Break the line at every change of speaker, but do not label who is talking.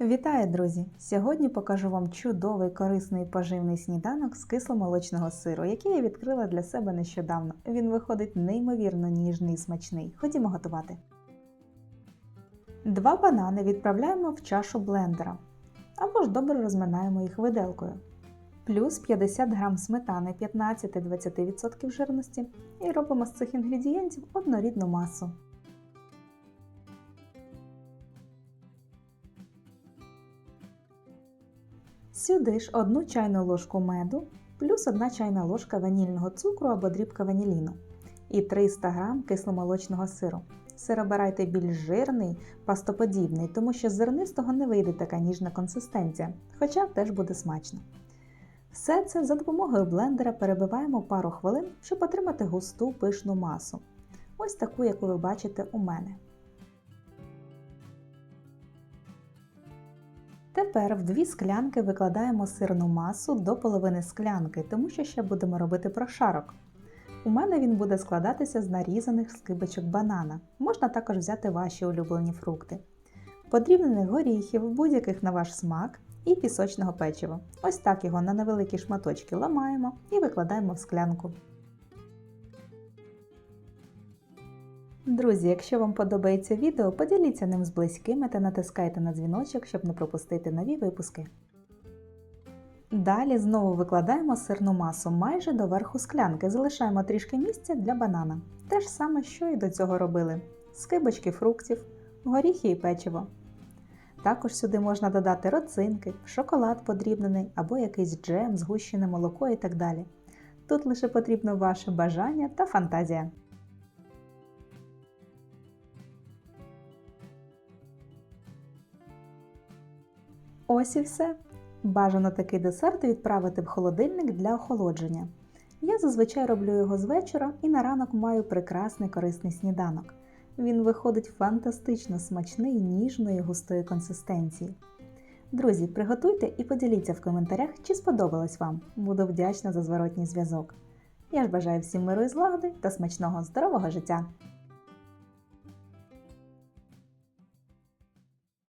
Вітаю, друзі! Сьогодні покажу вам чудовий корисний поживний сніданок з кисломолочного сиру, який я відкрила для себе нещодавно. Він виходить неймовірно ніжний і смачний. Ходімо готувати. Два банани відправляємо в чашу блендера або ж добре розминаємо їх виделкою. Плюс 50 г сметани 15-20% жирності і робимо з цих інгредієнтів однорідну масу. Сюди ж одну чайну ложку меду плюс 1 чайна ложка ванільного цукру або дрібка ваніліну і 300 г кисломолочного сиру. Сир обирайте більш жирний, пастоподібний, тому що з зернистого не вийде така ніжна консистенція, хоча теж буде смачно. Все це за допомогою блендера перебиваємо пару хвилин, щоб отримати густу пишну масу. Ось таку, яку ви бачите у мене. Тепер в дві склянки викладаємо сирну масу до половини склянки, тому що ще будемо робити прошарок. У мене він буде складатися з нарізаних скибочок банана. Можна також взяти ваші улюблені фрукти, подрібнених горіхів, будь-яких на ваш смак, і пісочного печива. Ось так його на невеликі шматочки ламаємо і викладаємо в склянку. Друзі, якщо вам подобається відео, поділіться ним з близькими та натискайте на дзвіночок, щоб не пропустити нові випуски. Далі знову викладаємо сирну масу майже до верху склянки, залишаємо трішки місця для банана. Те ж саме, що і до цього робили: скибочки фруктів, горіхи і печиво. Також сюди можна додати родзинки, шоколад подрібнений або якийсь джем, згущене молоко і так далі. Тут лише потрібно ваше бажання та фантазія. Ось і все. Бажано такий десерт відправити в холодильник для охолодження. Я зазвичай роблю його з вечора і на ранок маю прекрасний корисний сніданок. Він виходить фантастично смачний, ніжної густої консистенції. Друзі, приготуйте і поділіться в коментарях, чи сподобалось вам. Буду вдячна за зворотній зв'язок. Я ж бажаю всім миру і злагоди та смачного здорового життя!